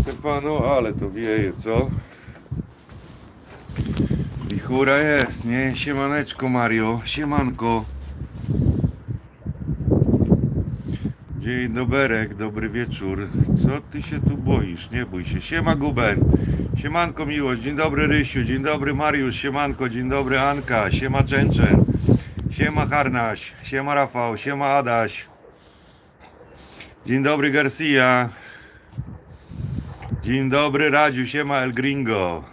Stefano, ale to wieje, co? Wichura jest, nie? Siemaneczko Mario, siemanko. Dzień doberek, dobry wieczór. Co ty się tu boisz? Nie bój się. Siema Guben. Siemanko Miłość. Dzień dobry Rysiu. Dzień dobry Mariusz. Siemanko. Dzień dobry Anka. Siema Częczeń. Siema Harnaś. Siema Rafał. Siema Adaś. Dzień dobry Garcia. Dzień dobry Radziu. Siema El Gringo.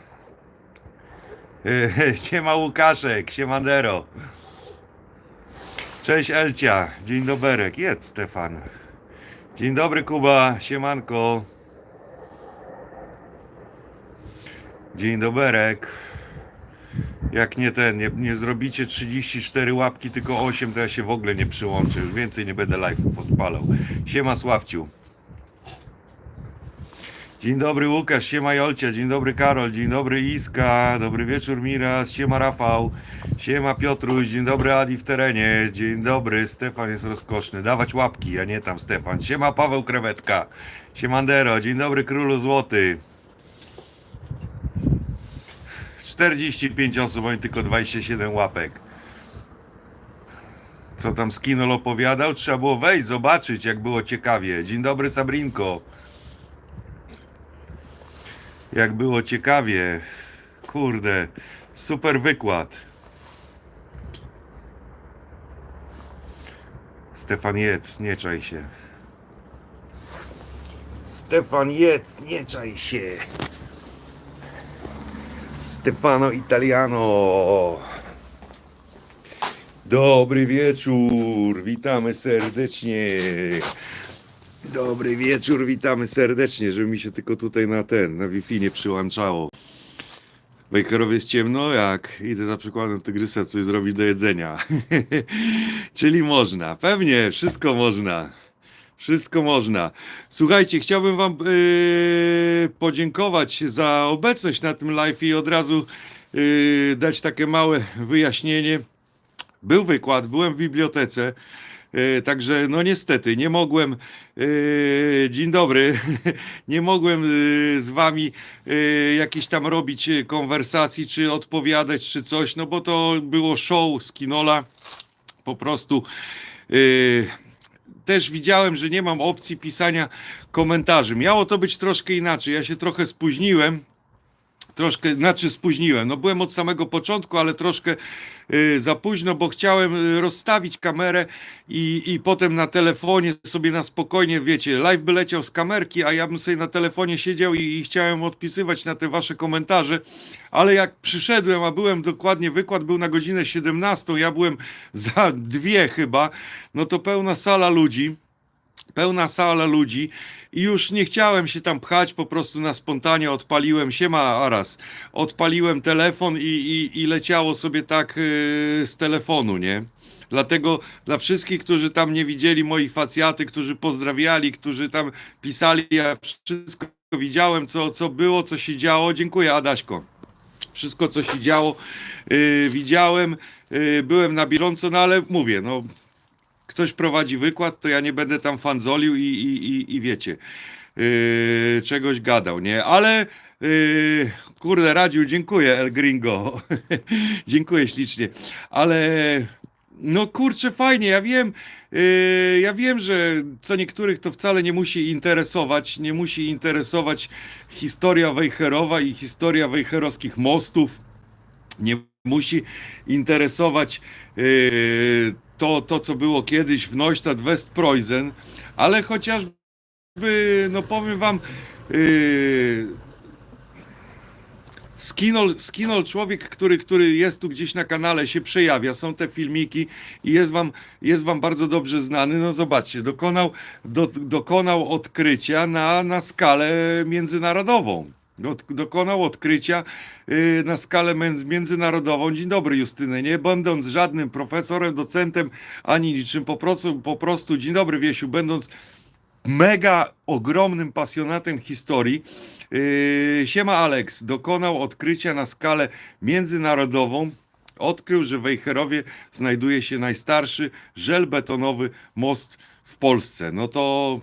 E, Siema Łukaszek. Siemandero. Cześć Elcia. Dzień doberek. Jedz Stefan. Dzień dobry Kuba. Siemanko. Dzień doberek. Jak nie ten, nie, nie zrobicie 34 łapki, tylko 8, to ja się w ogóle nie przyłączę. Już więcej nie będę live'ów odpalał. Siema Sławciu. Dzień dobry Łukasz, siema Jolcia, dzień dobry Karol, dzień dobry Iska, dobry wieczór Miras, siema Rafał, siema Piotruś, dzień dobry Adi w terenie, dzień dobry, Stefan jest rozkoszny, dawać łapki, a nie tam Stefan, siema Paweł Krewetka, siemandero, dzień dobry Królu Złoty. 45 osób, oni tylko 27 łapek. Co tam Skinol opowiadał? Trzeba było wejść, zobaczyć jak było ciekawie. Dzień dobry Sabrinko. Jak było ciekawie. Kurde, super wykład. Stefan Jec, nie czaj się. Stefan Jec, nie czaj się. Stefano Italiano. Dobry wieczór, witamy serdecznie. Dobry wieczór, witamy serdecznie, żeby mi się tylko tutaj na ten, na Wi-Fi nie przyłączało. W Wejherowie jest ciemno, jak idę za przykładem tygrysa coś zrobić do jedzenia. Czyli można, pewnie, wszystko można. Wszystko można. Słuchajcie, chciałbym Wam yy, podziękować za obecność na tym live i od razu yy, dać takie małe wyjaśnienie. Był wykład, byłem w bibliotece. Yy, Także, no niestety, nie mogłem. yy, Dzień dobry. Nie mogłem yy, z wami jakieś tam robić konwersacji, czy odpowiadać, czy coś, no bo to było show z Kinola. Po prostu. Też widziałem, że nie mam opcji pisania komentarzy. Miało to być troszkę inaczej. Ja się trochę spóźniłem. Troszkę, znaczy spóźniłem. No byłem od samego początku, ale troszkę y, za późno, bo chciałem y, rozstawić kamerę i, i potem na telefonie sobie na spokojnie, wiecie, live by leciał z kamerki, a ja bym sobie na telefonie siedział i, i chciałem odpisywać na te wasze komentarze, ale jak przyszedłem, a byłem dokładnie, wykład był na godzinę 17, ja byłem za dwie chyba, no to pełna sala ludzi pełna sala ludzi i już nie chciałem się tam pchać, po prostu na spontanie odpaliłem, siema Aras, odpaliłem telefon i, i, i leciało sobie tak yy, z telefonu, nie? Dlatego dla wszystkich, którzy tam nie widzieli moich facjaty, którzy pozdrawiali, którzy tam pisali, ja wszystko widziałem, co, co było, co się działo. Dziękuję Adaśko. Wszystko, co się działo, yy, widziałem, yy, byłem na bieżąco, no ale mówię, no ktoś prowadzi wykład, to ja nie będę tam fanzolił i, i, i, i wiecie, yy, czegoś gadał, nie? Ale yy, kurde, radził, dziękuję El Gringo, dziękuję ślicznie, ale no kurczę, fajnie, ja wiem, yy, ja wiem, że co niektórych to wcale nie musi interesować, nie musi interesować historia Wejherowa i historia wejherowskich mostów, nie musi interesować yy, to, to, co było kiedyś w Neustadt Westpreußen, ale chociażby, no powiem wam, yy, Skinol, Skinol, człowiek, który, który jest tu gdzieś na kanale, się przejawia, są te filmiki i jest wam, jest wam bardzo dobrze znany. No zobaczcie, dokonał, do, dokonał odkrycia na, na skalę międzynarodową. Dokonał odkrycia yy, na skalę między- międzynarodową. Dzień dobry, Justyny. Nie będąc żadnym profesorem, docentem, ani niczym, po prostu, po prostu dzień dobry, Wiesiu, będąc mega ogromnym pasjonatem historii. Yy, Siema Alex dokonał odkrycia na skalę międzynarodową. Odkrył, że w Wejherowie znajduje się najstarszy żelbetonowy most w Polsce. No to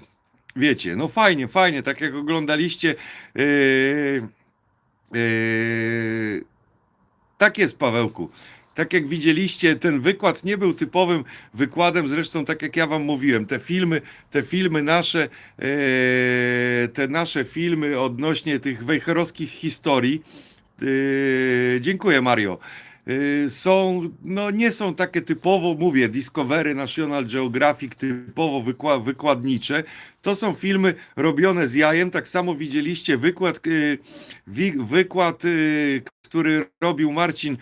wiecie, no fajnie, fajnie, tak jak oglądaliście. Yy, yy, tak jest, Pawełku. Tak jak widzieliście, ten wykład nie był typowym wykładem, zresztą tak jak ja wam mówiłem, te filmy, te filmy nasze, e, te nasze filmy odnośnie tych wejherowskich historii, e, dziękuję Mario, są, no nie są takie typowo, mówię, Discovery, National Geographic, typowo wykła, wykładnicze, to są filmy robione z jajem, tak samo widzieliście wykład, wi- wykład, e, który robił Marcin.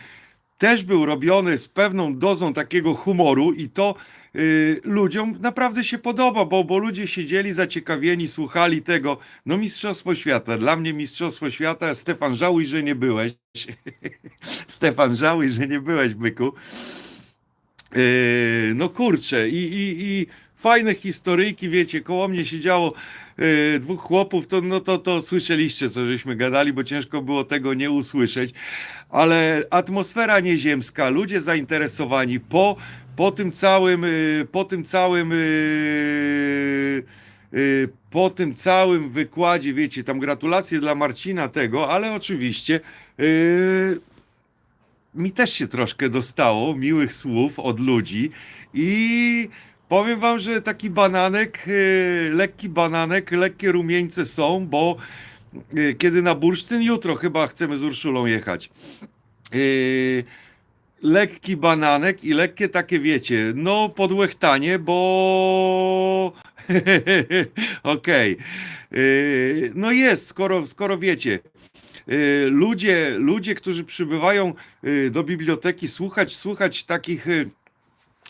Też był robiony z pewną dozą takiego humoru i to y, ludziom naprawdę się podoba, bo, bo ludzie siedzieli zaciekawieni, słuchali tego. No Mistrzostwo Świata, dla mnie Mistrzostwo Świata, Stefan żałuj, że nie byłeś. Stefan żałuj, że nie byłeś, byku. Yy, no kurczę i, i, i fajne historyjki, wiecie, koło mnie siedziało yy, dwóch chłopów, to, no to, to słyszeliście, co żeśmy gadali, bo ciężko było tego nie usłyszeć, ale atmosfera nieziemska, ludzie zainteresowani po, po tym całym, yy, po tym całym yy, yy, po tym całym wykładzie, wiecie, tam gratulacje dla Marcina tego, ale oczywiście yy, mi też się troszkę dostało miłych słów od ludzi i powiem wam, że taki bananek, lekki bananek, lekkie rumieńce są, bo kiedy na bursztyn? Jutro chyba chcemy z Urszulą jechać. E, lekki bananek i lekkie takie wiecie, no podłechtanie, bo okej. E, No jest, skoro, skoro wiecie, y, ludzie, ludzie, którzy przybywają y, do biblioteki słuchać, słuchać takich y,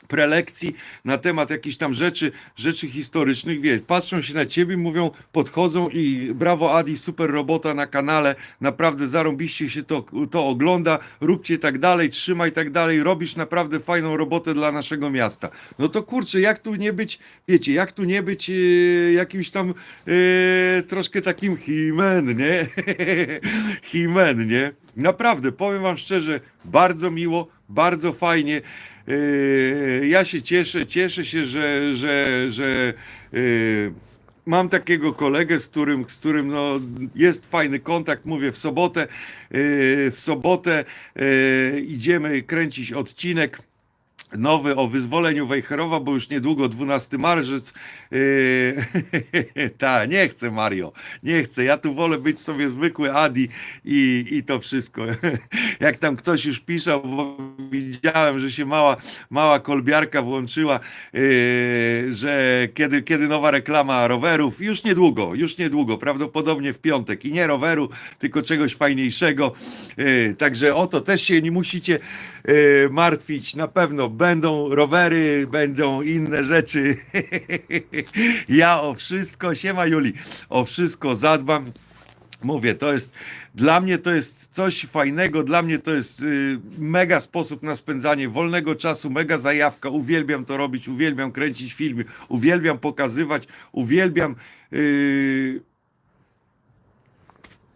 prelekcji na temat jakichś tam rzeczy, rzeczy historycznych, wie, patrzą się na ciebie, mówią, podchodzą i brawo Adi, super robota na kanale, naprawdę zarąbiście się to, to ogląda, róbcie tak dalej, trzymaj tak dalej, robisz naprawdę fajną robotę dla naszego miasta. No to kurczę, jak tu nie być, wiecie, jak tu nie być e, jakimś tam e, troszkę takim himen, nie? himen, nie? Naprawdę, powiem wam szczerze, bardzo miło, bardzo fajnie. Yy, ja się cieszę, cieszę się, że, że, że yy, mam takiego kolegę, z którym, z którym no, jest fajny kontakt. Mówię, w sobotę, yy, w sobotę idziemy kręcić odcinek nowy o wyzwoleniu Wejherowa, bo już niedługo 12 marzec. Yy, ta, nie chcę Mario, nie chcę. Ja tu wolę być sobie zwykły Adi i, i to wszystko. Jak tam ktoś już pisze, bo widziałem, że się mała, mała kolbiarka włączyła, yy, że kiedy, kiedy nowa reklama rowerów, już niedługo, już niedługo, prawdopodobnie w piątek i nie roweru, tylko czegoś fajniejszego. Yy, także o to też się nie musicie yy, martwić. Na pewno będą rowery, będą inne rzeczy. ja o wszystko, siema Juli, o wszystko zadbam. Mówię, to jest dla mnie to jest coś fajnego, dla mnie to jest y, mega sposób na spędzanie wolnego czasu, mega zajawka. Uwielbiam to robić, uwielbiam kręcić filmy, uwielbiam pokazywać, uwielbiam. y,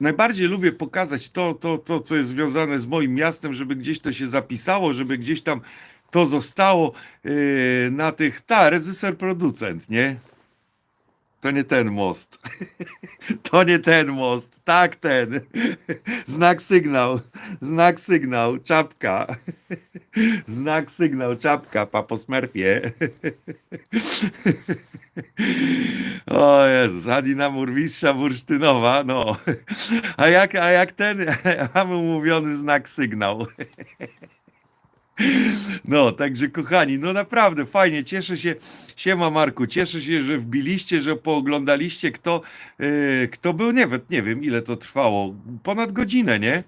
Najbardziej lubię pokazać to, to, to, co jest związane z moim miastem, żeby gdzieś to się zapisało, żeby gdzieś tam to zostało y, na tych. Ta, reżyser, producent, nie? To nie ten most. To nie ten most. Tak, ten. Znak sygnał. Znak sygnał. Czapka. Znak sygnał. Czapka. Papo Smurfie. O Jezus. Adina Murmistrza Bursztynowa. No. A jak, a jak ten, mamy umówiony znak sygnał. No, także kochani, no naprawdę fajnie, cieszę się, siema Marku, cieszę się, że wbiliście, że pooglądaliście, kto, yy, kto był, nie, nie wiem ile to trwało, ponad godzinę, nie?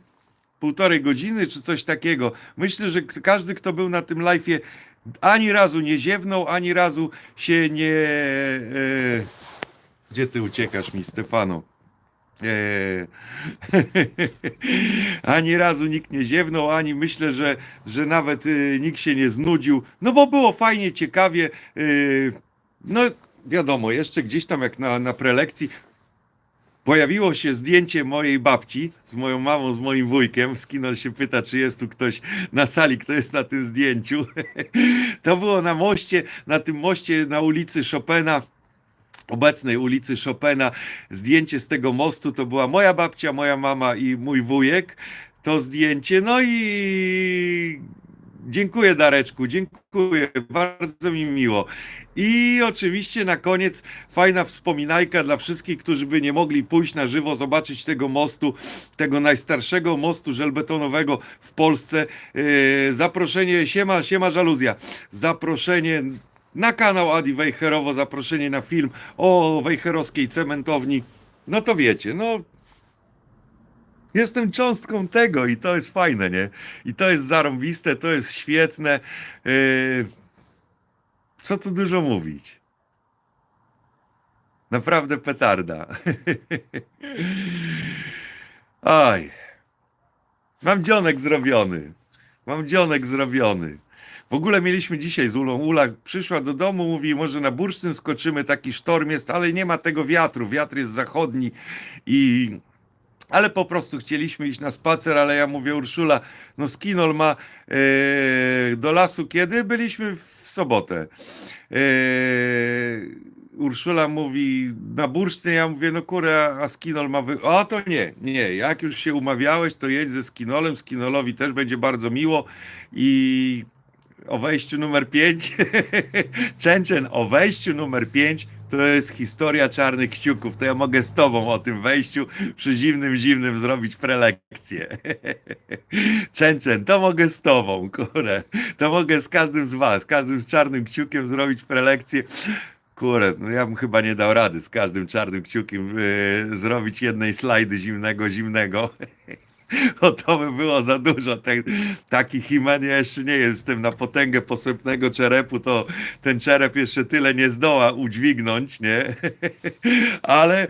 Półtorej godziny czy coś takiego. Myślę, że każdy, kto był na tym live'ie, ani razu nie ziewnął, ani razu się nie... Yy... Gdzie ty uciekasz mi, Stefano? Eee, ani razu nikt nie ziewnął, ani myślę, że, że nawet y, nikt się nie znudził. No bo było fajnie, ciekawie. y, no wiadomo, jeszcze gdzieś tam jak na, na prelekcji pojawiło się zdjęcie mojej babci z moją mamą, z moim wujkiem. Skinol się pyta, czy jest tu ktoś na sali, kto jest na tym zdjęciu. to było na moście, na tym moście na ulicy Chopina obecnej ulicy Chopina. Zdjęcie z tego mostu to była moja babcia, moja mama i mój wujek. To zdjęcie. No i dziękuję Dareczku, dziękuję, bardzo mi miło. I oczywiście na koniec fajna wspominajka dla wszystkich, którzy by nie mogli pójść na żywo, zobaczyć tego mostu, tego najstarszego mostu żelbetonowego w Polsce. Yy, zaproszenie, siema, siema żaluzja, zaproszenie na kanał Adi Wejherowo, zaproszenie na film o wejherowskiej cementowni. No to wiecie, no Jestem cząstką tego i to jest fajne, nie? I to jest zarąbiste, to jest świetne. Yy, Co tu dużo mówić? Naprawdę petarda. Aj. Mam dzionek zrobiony. Mam dzionek zrobiony. W ogóle mieliśmy dzisiaj z Ulą. Ula przyszła do domu, mówi, może na bursztyn skoczymy, taki sztorm jest, ale nie ma tego wiatru. Wiatr jest zachodni i ale po prostu chcieliśmy iść na spacer, ale ja mówię, Urszula, no skinol ma e, do lasu kiedy? Byliśmy w sobotę. E, Urszula mówi na bursztyn, ja mówię, no kurę, a skinol ma wy... O, to nie, nie, jak już się umawiałeś, to jedź ze skinolem, skinolowi też będzie bardzo miło i o wejściu numer 5, Częczeń, o wejściu numer 5 to jest historia czarnych kciuków. To ja mogę z tobą o tym wejściu przy zimnym, zimnym zrobić prelekcję. Częczeń, to mogę z tobą, kurę. To mogę z każdym z was, każdym z czarnym kciukiem zrobić prelekcję. Kurę, no ja bym chyba nie dał rady z każdym czarnym kciukiem yy, zrobić jednej slajdy zimnego, zimnego. O to by było za dużo. Ten, taki himen ja jeszcze nie jestem na potęgę posępnego czerepu, to ten czerep jeszcze tyle nie zdoła udźwignąć, nie? Ale,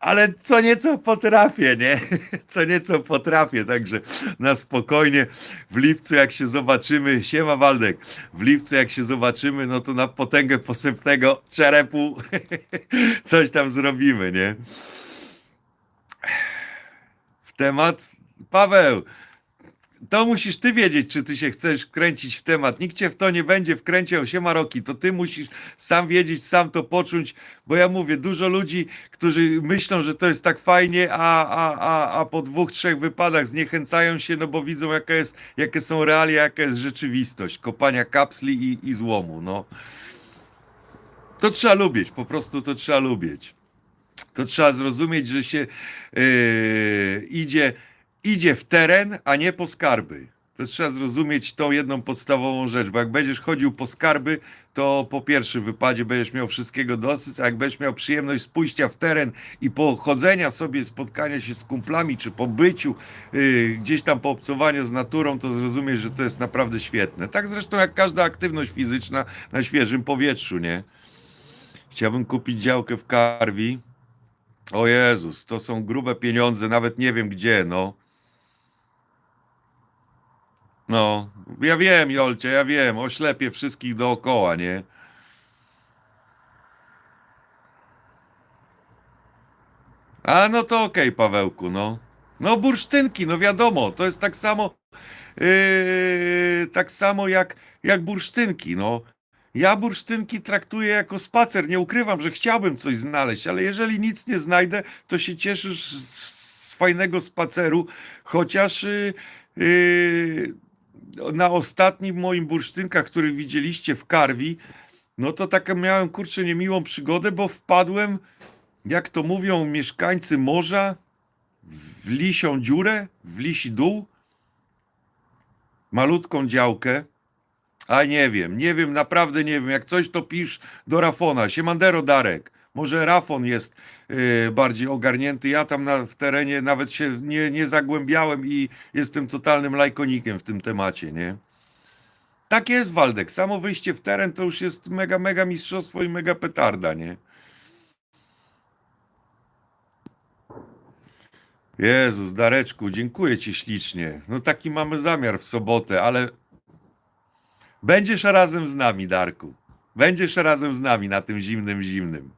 ale co nieco potrafię, nie? Co nieco potrafię, także na spokojnie w lipcu jak się zobaczymy, siema Waldek, w lipcu jak się zobaczymy, no to na potęgę posępnego czerepu coś tam zrobimy, nie? W temat Paweł, to musisz ty wiedzieć, czy ty się chcesz kręcić w temat. Nikt cię w to nie będzie wkręcił siema roki. To ty musisz sam wiedzieć, sam to poczuć, bo ja mówię, dużo ludzi, którzy myślą, że to jest tak fajnie, a, a, a, a po dwóch, trzech wypadach zniechęcają się, no bo widzą, jaka jest, jakie są realia, jaka jest rzeczywistość kopania kapsli i, i złomu. No. To trzeba lubić, po prostu to trzeba lubić. To trzeba zrozumieć, że się yy, idzie, idzie w teren, a nie po skarby. To trzeba zrozumieć tą jedną podstawową rzecz, bo jak będziesz chodził po skarby, to po pierwszym wypadzie będziesz miał wszystkiego dosyć, a jak będziesz miał przyjemność z pójścia w teren i pochodzenia sobie, spotkania się z kumplami, czy po byciu, yy, gdzieś tam po obcowaniu z naturą, to zrozumiesz, że to jest naprawdę świetne. Tak zresztą jak każda aktywność fizyczna na świeżym powietrzu, nie? Chciałbym kupić działkę w Karwi. O Jezus, to są grube pieniądze, nawet nie wiem gdzie, no. No, ja wiem, Jolcie, ja wiem, oślepię wszystkich dookoła, nie? A no to okej, Pawełku, no. No bursztynki, no wiadomo, to jest tak samo, yy, tak samo jak, jak bursztynki, no. Ja bursztynki traktuję jako spacer. Nie ukrywam, że chciałbym coś znaleźć, ale jeżeli nic nie znajdę, to się cieszysz z, z fajnego spaceru, chociaż yy, yy, na ostatnim moim bursztynkach, który widzieliście w Karwi, no to taką miałem kurczę niemiłą przygodę, bo wpadłem, jak to mówią mieszkańcy morza, w lisią dziurę, w lisi dół, malutką działkę. A nie wiem, nie wiem, naprawdę nie wiem. Jak coś to pisz do Rafona. Siemandero Darek. Może Rafon jest yy, bardziej ogarnięty. Ja tam na, w terenie nawet się nie, nie zagłębiałem i jestem totalnym lajkonikiem w tym temacie, nie? Tak jest, Waldek. Samo wyjście w teren to już jest mega, mega mistrzostwo i mega petarda, nie? Jezus, Dareczku, dziękuję Ci ślicznie. No taki mamy zamiar w sobotę, ale Będziesz razem z nami, Darku. Będziesz razem z nami na tym zimnym, zimnym.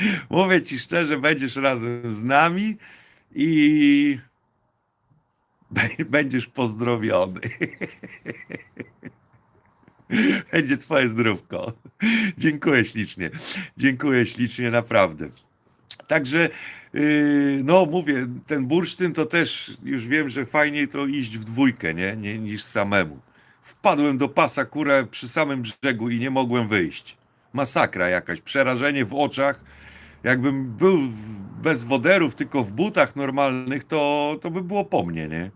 Mówię ci szczerze, będziesz razem z nami i będziesz pozdrowiony. Będzie twoje zdrówko. Dziękuję ślicznie. Dziękuję ślicznie, naprawdę. Także, yy, no mówię, ten bursztyn to też już wiem, że fajniej to iść w dwójkę, nie? nie niż samemu. Wpadłem do pasa kurę przy samym brzegu i nie mogłem wyjść. Masakra jakaś, przerażenie w oczach. Jakbym był bez woderów, tylko w butach normalnych, to, to by było po mnie, nie?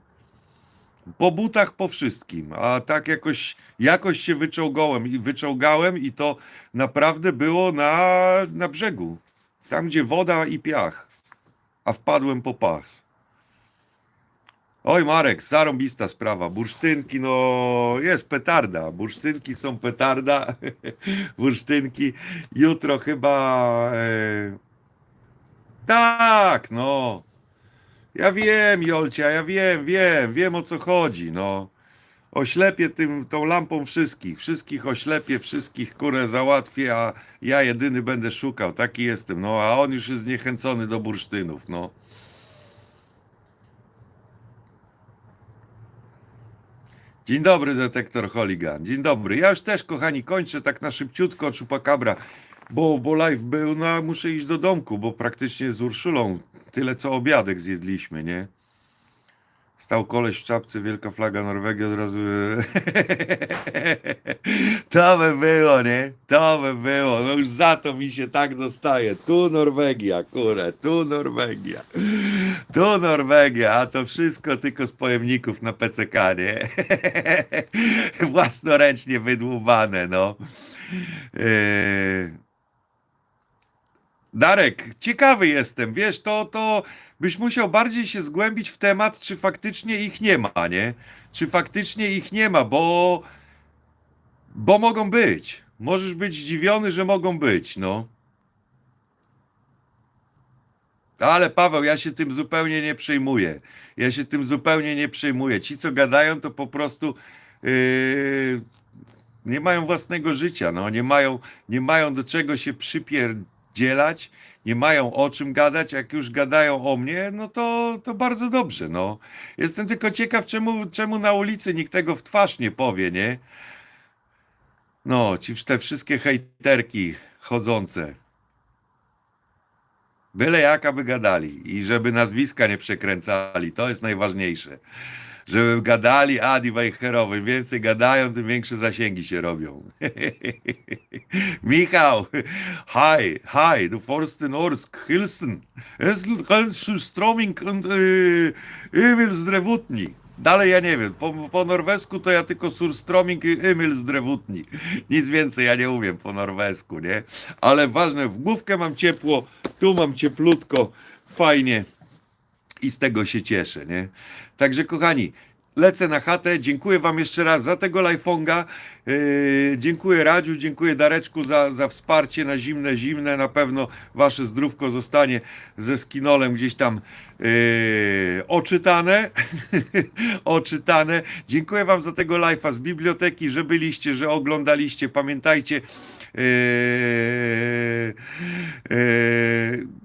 Po butach, po wszystkim, a tak jakoś, jakoś się wyczołgałem i wyczołgałem i to naprawdę było na, na brzegu. Tam, gdzie woda i piach. A wpadłem po pas. Oj, Marek, zarąbista sprawa. Bursztynki, no jest petarda. Bursztynki są petarda. Bursztynki. Jutro chyba. E... Tak, no. Ja wiem, Jolcia, ja wiem, wiem, wiem o co chodzi, no. Oślepię tym, tą lampą wszystkich, wszystkich oślepię, wszystkich kurę załatwię, a ja jedyny będę szukał, taki jestem, no, a on już jest zniechęcony do bursztynów, no. Dzień dobry, detektor Holigan. Dzień dobry. Ja już też, kochani, kończę tak na szybciutko Chupacabra, bo, bo live był, no a muszę iść do domku, bo praktycznie z Urszulą tyle co obiadek zjedliśmy, nie? Stał koleś w czapce, wielka flaga Norwegii od razu. To by było, nie? To by było. No już za to mi się tak dostaje. Tu Norwegia, kurę, tu Norwegia. Tu Norwegia, a to wszystko tylko z pojemników na PCK, nie? Własnoręcznie wydłubane, no. Yy... Darek, ciekawy jestem, wiesz, to, to byś musiał bardziej się zgłębić w temat, czy faktycznie ich nie ma, nie? Czy faktycznie ich nie ma, bo, bo mogą być. Możesz być zdziwiony, że mogą być, no. Ale Paweł, ja się tym zupełnie nie przejmuję. Ja się tym zupełnie nie przejmuję. Ci, co gadają, to po prostu yy, nie mają własnego życia, no. Nie mają, nie mają do czego się przypierdzielać, nie mają o czym gadać. Jak już gadają o mnie, no to, to bardzo dobrze, no. Jestem tylko ciekaw, czemu, czemu na ulicy nikt tego w twarz nie powie, nie? No, ci te wszystkie hejterki chodzące. Byle jak, aby gadali i żeby nazwiska nie przekręcali, to jest najważniejsze. Żeby gadali Adi Wejherowy, im więcej gadają, tym większe zasięgi się robią. Michał, hi, hi, du Forsten Norsk, Hilsen, Stroming und yy, Emil Zdrewutni. Dalej ja nie wiem, po, po norwesku to ja tylko Surstroming i Emil Zdrewutni. Nic więcej ja nie umiem po norwesku, nie? Ale ważne, w główkę mam ciepło, tu mam cieplutko, fajnie i z tego się cieszę, nie? Także kochani, lecę na chatę. Dziękuję Wam jeszcze raz za tego live'onga. Yy, dziękuję Radziu, dziękuję Dareczku za, za wsparcie na zimne, zimne. Na pewno Wasze zdrówko zostanie ze skinolem gdzieś tam yy, oczytane. oczytane. Dziękuję Wam za tego live'a z biblioteki, że byliście, że oglądaliście. Pamiętajcie, yy, yy,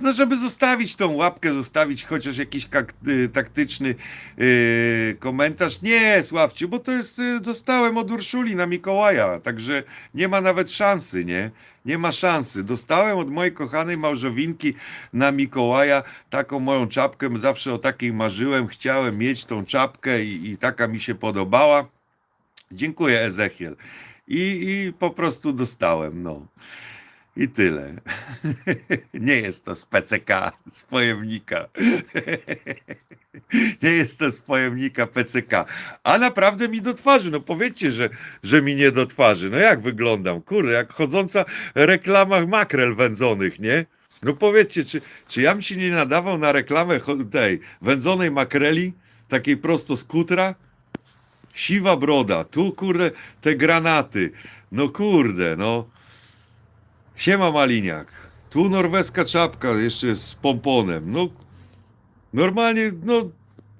no, żeby zostawić tą łapkę, zostawić chociaż jakiś y, taktyczny y, komentarz. Nie, Sławciu, bo to jest, y, dostałem od Urszuli na Mikołaja, także nie ma nawet szansy, nie? Nie ma szansy. Dostałem od mojej kochanej małżowinki na Mikołaja taką moją czapkę, zawsze o takiej marzyłem, chciałem mieć tą czapkę i, i taka mi się podobała. Dziękuję, Ezechiel. I, I po prostu dostałem, no. I tyle. Nie jest to z PCK, z pojemnika. Nie jest to z pojemnika PCK. A naprawdę mi do twarzy. No powiedzcie, że, że mi nie do twarzy. No jak wyglądam? Kurde, jak chodząca reklama makrel wędzonych, nie? No powiedzcie, czy, czy ja bym się nie nadawał na reklamę tej wędzonej makreli, takiej prosto z kutra? Siwa broda, tu kurde te granaty. No kurde, no. Siema Maliniak. Tu norweska czapka jeszcze z pomponem. No normalnie, no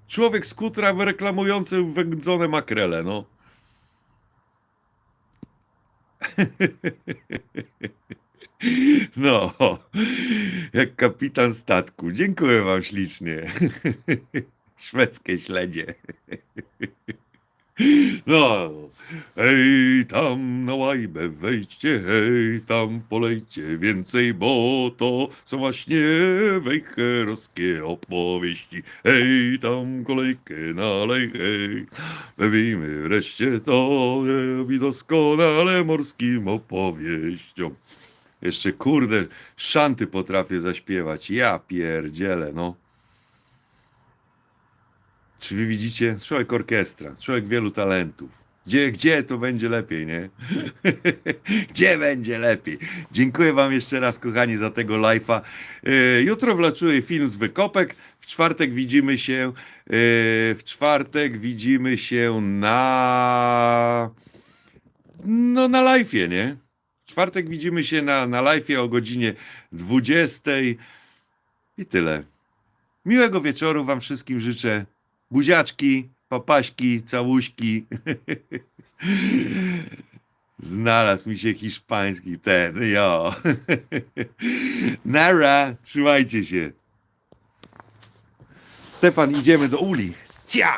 człowiek z kutra reklamujący wędzone makrele, no. No, jak kapitan statku. Dziękuję wam ślicznie. Szwedzkie śledzie. No, hej, tam na łajbę wejdźcie, hej, tam polejcie więcej, bo to są właśnie wejherowskie opowieści. Hej, tam kolejkę nalej, hej, bawimy wreszcie to i doskonale morskim opowieściom. Jeszcze kurde, szanty potrafię zaśpiewać, ja pierdzielę, no. Czy wy widzicie? Człowiek orkiestra, człowiek wielu talentów. Gdzie, gdzie to będzie lepiej, nie? gdzie będzie lepiej? Dziękuję wam jeszcze raz, kochani, za tego live'a. Yy, Jutro wlaczuje film z wykopek. W czwartek widzimy się. yy, W czwartek widzimy się na. No, na live'ie, nie? W czwartek widzimy się na, na live'ie o godzinie 20. I tyle. Miłego wieczoru wam wszystkim życzę. Buziaczki, papaśki, całuśki. Znalazł mi się hiszpański ten, jo. Nara, trzymajcie się. Stefan, idziemy do uli. Cia!